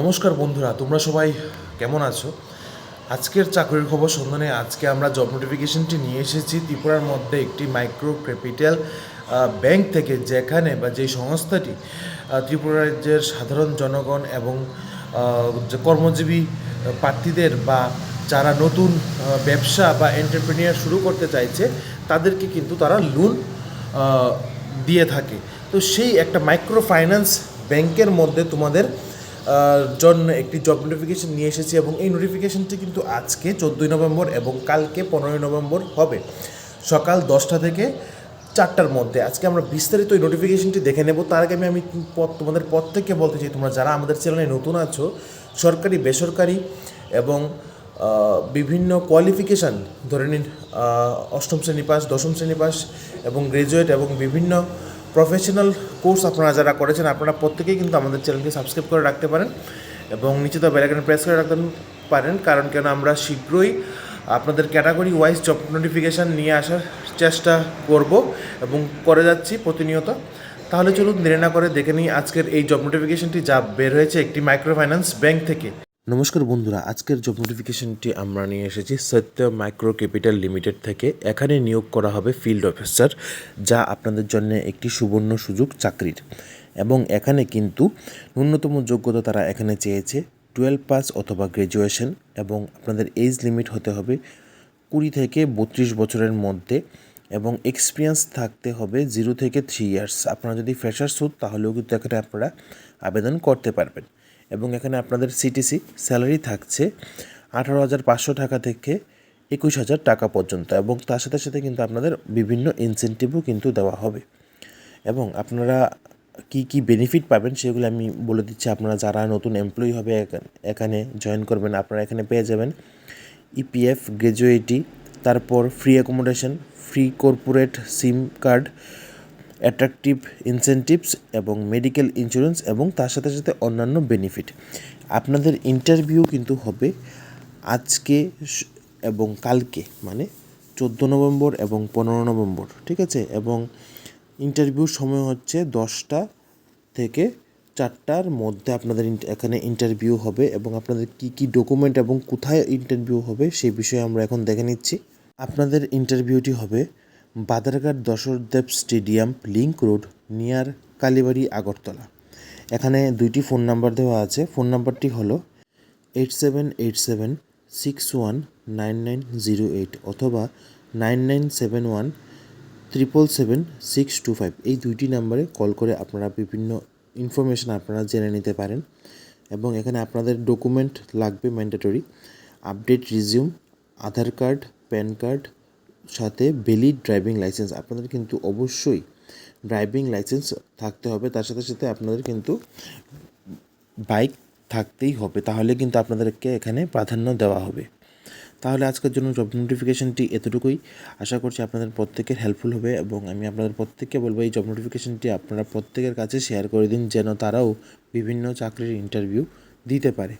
নমস্কার বন্ধুরা, তোমরা সবাই কেমন আছো? আজকের চাকরির খবর সন্ধানে আজকে আমরা জব নোটিফিকেশনটি নিয়ে এসেছি ত্রিপুরার মধ্যে একটি মাইক্রো ক্যাপিটাল ব্যাংক থেকে যেখানে বা যেই সংস্থাটি ত্রিপুরা রাজ্যের সাধারণ জনগণ এবং যে কর্মজীবী প্রার্থীদের বা যারা নতুন ব্যবসা বা এন্টারপ্রেনিয়ার শুরু করতে চাইছে, তাদেরকে কিন্তু তারা লোন দিয়ে থাকে। তো সেই একটা মাইক্রো ফাইন্যান্স ব্যাংকের মধ্যে তোমাদের জন্য একটি জব নোটিফিকেশন নিয়ে এসেছি এবং এই নোটিফিকেশনটি কিন্তু আজকে চোদ্দোই নভেম্বর এবং কালকে পনেরোই নভেম্বর হবে। সকাল দশটা থেকে চারটার মধ্যে। আজকে আমরা বিস্তারিত এই নোটিফিকেশনটি দেখে নেব। তার আগে আমি আমি তোমাদের প্রত্যেককে বলতে চাই, তোমরা যারা আমাদের চ্যানেলে নতুন আছো, সরকারি, বেসরকারি এবং বিভিন্ন কোয়ালিফিকেশান ধরে নিন অষ্টম শ্রেণি পাস, দশম শ্রেণি পাস এবং গ্রাজুয়েট এবং বিভিন্ন প্রফেশনাল কোর্স আপনারা যারা করেছেন, আপনারা প্রত্যেকেই কিন্তু আমাদের চ্যানেলকে সাবস্ক্রাইব করে রাখতে পারেন এবং নিচে তো বেলাইকনে প্রেস করে রাখতে পারেন, কারণ কেন আমরা শীঘ্রই আপনাদের ক্যাটাগরি ওয়াইজ জব নোটিফিকেশান নিয়ে আসার চেষ্টা করব এবং করে যাচ্ছি প্রতিনিয়ত। তাহলে চলুন দেরি না করে দেখে নিই আজকের এই জব নোটিফিকেশনটি যা বের হয়েছে একটি মাইক্রো ফাইন্যান্স ব্যাংক থেকে। নমস্কার বন্ধুরা, আজকের জব নোটিফিকেশনটি আমরা নিয়ে এসেছি সত্য মাইক্রো ক্যাপিটাল লিমিটেড থেকে। এখানে নিয়োগ করা হবে ফিল্ড অফিসার যা আপনাদের জন্য একটি সুবর্ণ সুযোগ চাকরির। এবং এখানে কিন্তু ন্যূনতম যোগ্যতা তারা এখানে চেয়েছে টুয়েলভ পাস অথবা গ্র্যাজুয়েশন এবং আপনাদের এজ লিমিট হতে হবে কুড়ি থেকে বত্রিশ বছরের মধ্যে, এবং এক্সপিরিয়েন্স থাকতে হবে জিরো থেকে থ্রি ইয়ার্স আপনারা যদি ফ্রেশার্স হন, তাহলেও কিন্তু এখানে আপনারা আবেদন করতে পারবেন। এবং এখানে আপনাদের সিটিসি স্যালারি থাকছে আঠারো হাজার পাঁচশো টাকা থেকে একুশ হাজার টাকা পর্যন্ত এবং তার সাথে সাথে কিন্তু আপনাদের বিভিন্ন ইনসেন্টিভও কিন্তু দেওয়া হবে। এবং আপনারা কি কি বেনিফিট পাবেন সেগুলো আমি বলে দিচ্ছি। আপনারা যারা নতুন এমপ্লয়ি হবে, এখানে জয়েন করবেন, আপনারা এখানে পেয়ে যাবেন E ইপিএফ গ্র্যাজুয়েটি তারপর free accommodation free corporate SIM card attractive incentives এবং মেডিকেল ইন্স্যুরেন্স এবং তার সাথে সাথে অন্যান্য বেনিফিট আপনাদের ইন্টারভিউ কিন্তু হবে আজকে এবং কালকে মানে চোদ্দ নভেম্বর এবং পনেরো নভেম্বর, ঠিক আছে? এবং ইন্টারভিউর সময় হচ্ছে দশটা থেকে চারটার মধ্যে আপনাদের এখানে ইন্টারভিউ হবে এবং আপনাদের কি কি ডকুমেন্ট এবং কোথায় ইন্টারভিউ হবে সেই বিষয়ে আমরা এখন দেখে নিচ্ছি। আপনাদের ইন্টারভিউটি হবে Badharghat Dasarath Deb stadium link road near Kalibari, Agartala. এখানে দুইটি ফোন নাম্বার দেওয়া আছে। ফোন নাম্বারটি হলো eight seven eight seven, six one, nine nine zero eight অথবা nine nine seven one, triple seven, six two five এই দুইটি নাম্বারে কল করে আপনারা বিভিন্ন ইনফরমেশান আপনারা জেনে নিতে পারেন এবং এখানে আপনাদের ডকুমেন্ট লাগবে mandatory, update resume, Aadhaar card, PAN card সাথে ভ্যালিড ড্রাইভিং লাইসেন্স আপনাদের কিন্তু অবশ্যই ড্রাইভিং লাইসেন্স থাকতে হবে। তার সাথে সাথে আপনাদের কিন্তু বাইক থাকতেই হবে। তাহলে কিন্তু আপনাদেরকে এখানে প্রাধান্য দেওয়া হবে। তাহলে আজকের জন্য জব নোটিফিকেশনটি এতটুকুই। আশা করছি আপনাদের প্রত্যেকের হেল্পফুল হবে এবং আমি আপনাদের প্রত্যেককে বলব, এই জব নোটিফিকেশনটি আপনারা প্রত্যেকের কাছে শেয়ার করে দিন, যেন তারাও বিভিন্ন চাকরির ইন্টারভিউ দিতে পারে।